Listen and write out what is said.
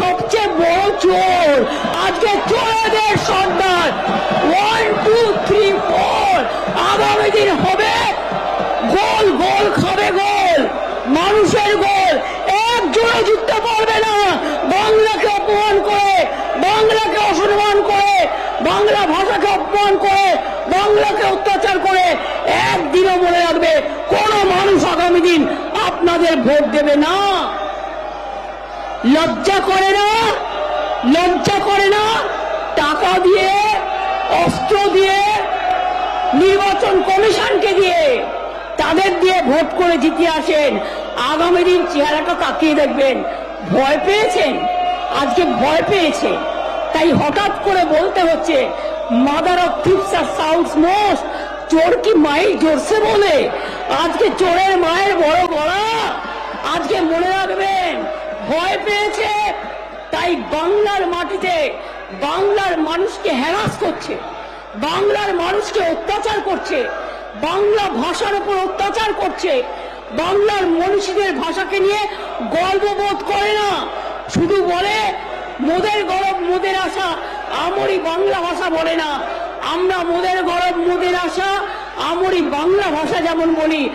সবচেয়ে বড় চোর। আজকে চোরদের সর্দার ওয়ান টু থ্রি ফোর আগামী দিন হবে গোল গোল খাবে গোল। মানুষের গোল। এক জোড়া জিততে পারবে না। বাংলাকে অপমান করে, বাংলাকে অসম্মান করে, বাংলা ভাষাকে অপমান করে, বাংলাকে অত্যাচার করে একদিনও মনে রাখবে, কোন মানুষ আগামী দিন আপনাদের ভোট দেবে না। লজ্জা করে না? লজ্জা করে না? টাকা দিয়ে, অস্ত্র দিয়ে, নির্বাচন কমিশনকে দিয়ে, তাদের দিয়ে ভোট করে জিতে আসেন। আগামী দিন চেহারাটা তাকিয়ে দেখবেন। ভয় পেয়েছেন? আজকে ভয় পেয়েছে। তাই হঠাৎ করে বলতে হচ্ছে মাদার অফ থিপস আর সাউথ মোস্ট চোর কি মাইক জোরসে বলে? আজকে চোরের মায়ের বড় গলা। আজকে মনে তাই বাংলার মাটিতে বাংলার মানুষকে হ্যারাস করছে, বাংলার মানুষকে অত্যাচার করছে, বাংলা ভাষার উপর অত্যাচার করছে, বাংলার মনীষীদের ভাষাকে নিয়ে গর্ববোধ করে না। শুধু বলে, মোদের গরব মোদের আশা। আমরি বাংলা ভাষা বলে না। আমরা মোদের গরব মোদের আশা, আমরি বাংলা ভাষা যেমন বলি।